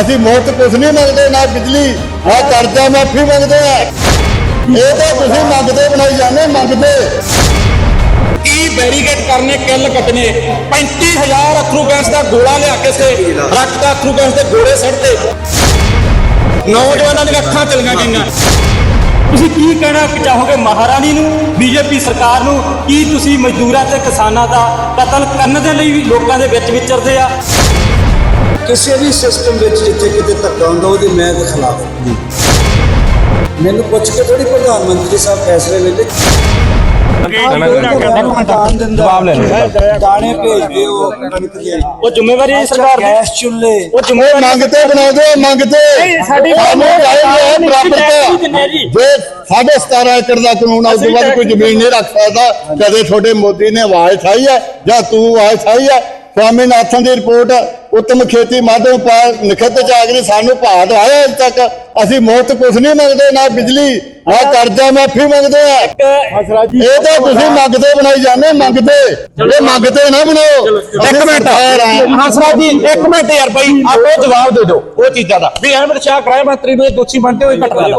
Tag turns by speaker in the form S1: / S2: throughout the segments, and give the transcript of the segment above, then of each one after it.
S1: ਅਸੀਂ ਮੁਫਤ ਕੁਝ ਨਹੀਂ ਮੰਗਦੇ, ਨਾ ਬਿਜਲੀ, ਨਾ ਕਰਜ਼ਾ ਮਾਫੀ ਮੰਗਦੇ ਆ। ਇਹ ਤਾਂ ਤੁਸੀਂ ਮੰਗਦੇ ਬਣਾਈ ਜਾਂਦੇ, ਮੰਗਦੇ।
S2: ਕੀ ਬੈਰੀਕੇਡ ਕਰਨੇ, ਕਿੱਲ ਕੱਟਨੇ 35000 ਅਥਰੂ ਗੈਸ ਦਾ ਗੋਲਾ ਲਿਆ ਕੇ ਸੇ ਰੱਖਤਾ ਅਥਰੂ ਗੈਸ ਦੇ ਗੋਲੇ ਸੜਦੇ ਨੌਜਵਾਨਾਂ ਦੀਆਂ ਅੱਖਾਂ ਚਲੀਆਂ ਗਈਆਂ।
S3: ਤੁਸੀਂ ਕੀ ਕਹਿਣਾ ਚਾਹੋਗੇ ਮਹਾਰਾਣੀ ਨੂੰ, ਬੀਜੇਪੀ ਸਰਕਾਰ ਨੂੰ? ਕੀ ਤੁਸੀਂ ਮਜ਼ਦੂਰਾਂ ਤੇ ਕਿਸਾਨਾਂ ਦਾ ਕਤਲ ਕਰਨ ਦੇ ਲਈ ਵੀ ਲੋਕਾਂ ਦੇ ਵਿੱਚ ਵਿਚਰਦੇ ਆ?
S4: ਕਿਸੇ ਵੀ ਸਿਸਟਮ ਵਿੱਚ ਜਿੱਥੇ ਕਿਤੇ ਧੱਕਾ ਹੁੰਦਾ ਉਹਦੇ ਮੈਂ ਦੇ ਖਿਲਾਫ ਹਾਂ। ਮੈਨੂੰ ਪੁੱਛ ਕੇ ਥੋੜੀ ਪ੍ਰਧਾਨ ਮੰਤਰੀ ਸਾਹਿਬ ਫੈਸਲੇ ਲੈਂਦੇ ਜਵਾਬ ਲੈ ਦਾਣੇ ਭੇਜਦੇ ਹੋ ਕਣਕ ਦੇ।
S3: ਉਹ ਜ਼ਿੰਮੇਵਾਰੀ ਹੈ ਸਰਕਾਰ ਦੀ।
S4: ਗੈਸ ਚੁੱਲ੍ਹੇ।
S3: ਉਹ
S1: ਇਹ
S3: ਜ਼ਿੰਮੇਵਾਰੀ
S1: ਮੰਗਤੇ ਬਣਾਉਂਦੇ ਆ, ਮੰਗਤੇ
S3: ਸਾਡੀ
S1: ਸਾਨੂੰ ਚਾਹੀਦੀ ਹੈ ਬਰਾਬਰਤਾ
S3: ਕਿੰਨੇ ਜੀ।
S1: ਜੇ ਸਾਢੇ 17 ਏਕੜ ਦਾ ਕਾਨੂੰਨ ਆ ਉਸ ਤੋਂ ਬਾਅਦ ਕੋਈ ਜ਼ਮੀਨ ਨਹੀਂ ਰੱਖ ਸਕਦਾ। ਕਦੇ ਤੁਹਾਡੇ ਮੋਦੀ ਨੇ ਆਵਾਜ਼ ਉਠਾਈ ਹੈ ਜਾਂ ਤੂੰ ਆਵਾਜ਼ ਉਠਾਈ ਹੈ? ਸਵਾਮੀਨਾਥਨ ਦੀ ਰਿਪੋਰਟ ਉੱਤਮ ਖੇਤੀ ਮਾਧਵ ਪਾਲ ਨਿਖਤ ਚਾਗਰੀ ਸਾਨੂੰ ਭਾਅ ਦਵਾਇਆ ਅਜੇ ਤੱਕ। ਅਸੀਂ ਮੁਫਤ ਕੁਝ ਨਹੀਂ ਮੰਗਦੇ ਨਾ ਬਿਜਲੀ ਨਾ ਕਰਜ਼ਾ ਮਾਫੀ ਮੰਗਦੇ ਆ। ਇਹ ਤਾਂ ਤੁਸੀਂ ਮੰਗਦੇ ਬਣਾਈ ਜਾਂਦੇ ਮੰਗਦੇ। ਇਹ ਮੰਗਦੇ ਨਾ ਬਣਾਓ
S2: ਇੱਕ ਮਿੰਟ। ਹੰਸਰਾਜ ਜੀ ਇੱਕ ਮਿੰਟ ਯਾਰ ਬਾਈ ਆਪੋ ਜਵਾਬ ਦੇ ਦਿਓ ਉਹ ਚੀਜ਼ਾਂ ਦਾ। ਵੀ ਅਹਿਮਦ ਸ਼ਾਹ ਗ੍ਰਹਿ ਮੰਤਰੀ ਨੂੰ ਇਹ ਦੋਸ਼ੀ ਬਣਦੇ ਹੋਏ ਘਟਨਾ ਦਾ।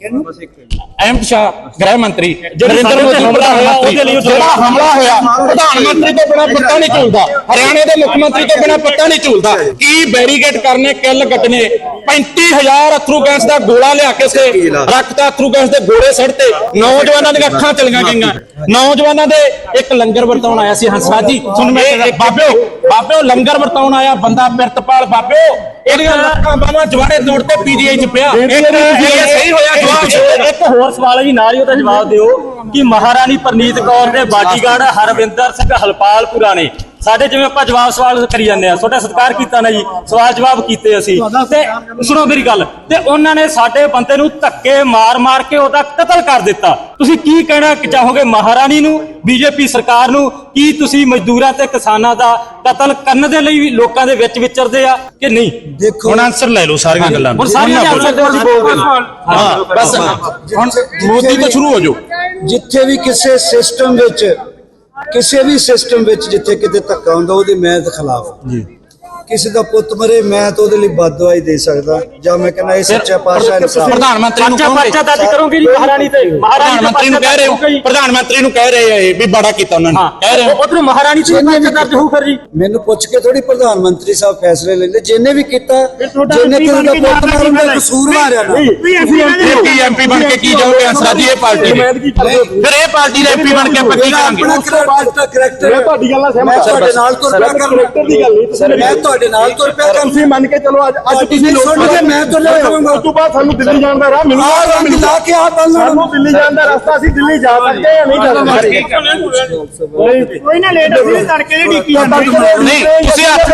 S2: ਅਹਿਮਦ ਸ਼ਾਹ ਗ੍ਰਹਿ ਮੰਤਰੀ ਨਰਿੰਦਰ ਮੋਦੀ ਪ੍ਰਧਾਨ ਮੰਤਰੀ। ਜਿਹੜਾ ਹਮਲਾ ਹੋਇਆ ਪ੍ਰਧਾਨ ਮੰਤਰੀ ਤੋਂ ਬਿਨਾ ਪੱਤਾ ਨਹੀਂ ਝੂਲਦਾ। ਹਰਿਆਣੇ ਦੇ ਮੁੱਖ ਮੰਤਰੀ ਤੋਂ ਬਿਨਾ ਪੱਤਾ ਨਹੀਂ ਝੂਲਦਾ। ਕੀ ਬੈਰੀਕੇਡ ਕਰਨੇ ਕਿੱਲ ਕੱਟਨੇ? 35000 ਅਥਰੂ ਗੈਸ ਦਾ ਗੋਲਾ ਲਿਆ ਕੇ ਸੇ ਰੱਖਤਾ ਅਥਰੂ ਗੈਸ ਦੇ ਗੋਲੇ ਸੜਤੇ ਨੌਜਵਾਨਾਂ ਦੀਆਂ ਅੱਖਾਂ ਚਲੀਆਂ ਗਈਆਂ। ਨੌਜਵਾਨਾਂ ਦੇ ਇੱਕ ਲੰਗਰ ਵਰਤਾਉਣ ਆਇਆ ਸੀ ਹੰਸਰਾਜ। ਜੀ ਸੁਣ ਮੇਰੇ ਬਾਬਿਓ ਬਾਬਿਓ ਲੰਗਰ ਵਰਤਾਉਣ ਆਇਆ ਬੰਦਾ ਪਿਰਤਪਾਲ ਬਾਬਿਓ। ਇਹਦੀਆਂ ਲੱਖਾਂ ਬਾਹਾਂ ਜਵਾੜੇ ਤੋੜ ਤੇ ਪੀਜੀਆਈ ਚ ਪਿਆ। ਇਹ ਇਹ ਸਹੀ ਹੋਇਆ ਜਵਾਬ
S3: ਇੱਕ ਹੋਰ ਸਵਾਲ ਹੈ ਜੀ, ਨਾਲ ਹੀ ਉਹਦਾ ਜਵਾਬ ਦਿਓ ਕਿ ਮਹਾਰਾਣੀ ਪ੍ਰਨੀਤ ਕੌਰ ਦੇ ਬਾਡੀਗਾਰਡ ਹਰਵਿੰਦਰ ਸਿੰਘ ਹਲਪਾਲਪੁਰਾ ਨੇ ਸਾਡੇ ਜਿਵੇਂ ਆਪਾਂ ਜਵਾਬ ਸਵਾਲ ਕਰੀ ਜਾਂਦੇ ਆ ਤੁਹਾਡਾ ਸਤਿਕਾਰ ਕੀਤਾ ਨਾ ਜੀ? ਸਵਾਲ ਜਵਾਬ ਕੀਤੇ ਅਸੀਂ। ਤੇ ਸੁਣੋ ਮੇਰੀ ਗੱਲ ਤੇ ਉਹਨਾਂ ਨੇ ਸਾਡੇ ਬੰਦੇ ਨੂੰ ਧੱਕੇ ਮਾਰ-ਮਾਰ ਕੇ ਉਹਦਾ ਕਤਲ ਕਰ ਦਿੱਤਾ। ਤੁਸੀਂ ਕੀ ਕਹਿਣਾ ਚਾਹੋਗੇ ਮਹਾਰਾਣੀ ਨੂੰ ਬੀਜੇਪੀ ਸਰਕਾਰ ਨੂੰ? ਕੀ ਤੁਸੀਂ ਮਜ਼ਦੂਰਾਂ ਤੇ ਕਿਸਾਨਾਂ ਦਾ ਕਤਲ ਕਰਨ ਦੇ ਲਈ ਵੀ ਲੋਕਾਂ ਦੇ ਵਿੱਚ ਵਿਚਰਦੇ ਆ ਕਿ ਨਹੀਂ?
S4: ਦੇਖੋ
S2: ਹੁਣ ਆਨਸਰ ਲੈ ਲਓ ਸਾਰੀਆਂ ਗੱਲਾਂ
S3: ਹੁਣ ਸਾਰੀਆਂ ਦੇ answer ਦਿਓ ਜੀ ਬੋਲ
S2: ਹਾਂ ਬਸ। ਹੁਣ ਮੋਦੀ ਤੋਂ ਸ਼ੁਰੂ ਹੋ ਜਾਓ।
S4: ਜਿੱਥੇ ਵੀ ਕਿਸੇ ਸਿਸਟਮ ਵਿੱਚ ਕਿਸੇ ਵੀ ਸਿਸਟਮ ਵਿੱਚ ਜਿੱਥੇ ਕਿਤੇ ਧੱਕਾ ਹੁੰਦਾ ਉਹਦੇ ਮੈਂ ਦੇ ਖਿਲਾਫ। ਜੀ। ਕਿਸੇ ਦਾ ਪੁੱਤ ਮਰੇ ਮੈਂ ਤਾਂ ਉਹਦੇ ਲਈ ਬਦਦੁਆਈ ਦੇ ਸਕਦਾ। ਜਾਂ ਮੈਂ ਕਹਿੰਦਾ ਇਹ ਸੱਚਾ ਪਾਤਸ਼ਾਹ ਇਨਸਾਫ
S2: ਪ੍ਰਧਾਨ ਮੰਤਰੀ ਨੂੰ ਕਹੋਗੇ
S3: ਪਰਚਾ ਦਰਜ ਕਰੋਗੇ ਜੀ ਮਹਾਰਾਣੀ ਤੇ।
S2: ਪ੍ਰਧਾਨ ਮੰਤਰੀ ਨੂੰ ਕਹਿ ਰਹੇ ਹੋ ਪ੍ਰਧਾਨ ਮੰਤਰੀ ਨੂੰ ਕਹਿ ਰਹੇ ਆ ਇਹ ਵੀ ਬੜਾ ਕੀਤਾ ਉਹਨਾਂ ਨੇ। ਕਹਿ ਰਹੇ ਹੋ
S3: ਉਧਰ ਮਹਾਰਾਣੀ ਤੇ ਪਰਚਾ ਦਰਜ ਹੋਊ ਫਿਰ ਜੀ।
S4: ਮੈਨੂੰ ਪੁੱਛ ਕੇ ਥੋੜੀ ਪ੍ਰਧਾਨ ਮੰਤਰੀ ਸਾਹਿਬ ਫੈਸਲੇ ਲੈਂਦੇ। ਜਿਹਨੇ ਵੀ ਕੀਤਾ ਜਿਹਨੇ ਕਿਸੇ ਦਾ ਪੁੱਤ ਮਾਰਨ ਦਾ ਕਸੂਰ ਮਾਰਿਆ ਨਾ।
S2: ਐਮਪੀ ਐਮਪੀ ਬਣ ਕੇ ਕੀ ਜਾਓਗੇ? ਅੰਸਰਾ ਜੀ ਇਹ ਪਾਰਟੀ ਫਿਰ ਇਹ ਪਾਰਟੀ ਦੇ ਐਮਪੀ ਬਣ ਕੇ ਆਪਾਂ ਕੀ ਕਰਾਂਗੇ
S4: ਆਪਣਾ ਕਰੈਕਟਰ ਮੈਂ ਤੁਹਾਡੀ ਗੱਲ ਨਾਲ ਸਹਿਮਤ ਤੁਹਾਡੇ ਨਾਲ ਤੁਰ ਪਿਆ ਕਰੈਕਟਰ ਦੀ ਗੱਲ ਨਹੀਂ ਮੈਂ ਤੁਹਾਡੇ ਨਾਲ ਤੁਰ ਪਿਆ ਕਰ
S5: ਤੁਸੀਂ ਮੰਨ ਕੇ ਚਲੋ ਅੱਜ ਅੱਜ ਤੁਸੀਂ ਲੋਕ
S4: ਸੁਣ ਕੇ ਮੈਂ ਤੁਰ ਲਿਆ
S5: ਉਸ ਤੋਂ ਬਾਅਦ ਸਾਨੂੰ ਦਿੱਲੀ ਜਾਣ ਦਾ ਰਾਹ ਮਿਲੂਗਾ
S4: ਆਹ
S5: ਰਾਹ
S4: ਰੰਗ ਲਾ ਕੇ ਆ ਬੰਨਾਂ
S5: ਸਾਨੂੰ ਦਿੱਲੀ ਜਾਣ ਦਾ ਰਸਤਾ ਅਸੀਂ ਦਿੱਲੀ ਜਾ ਸਕਦੇ ਹਾਂ ਨਹੀਂ ਜਾ ਸਕਦੇ।
S3: ਕੋਈ ਨਾ ਲੇਟ ਅਸੀਂ ਤੜਕੇ ਦੀ ਡੀਕੀ
S2: ਨਹੀਂ ਤੁਸੀਂ ਹੱਥ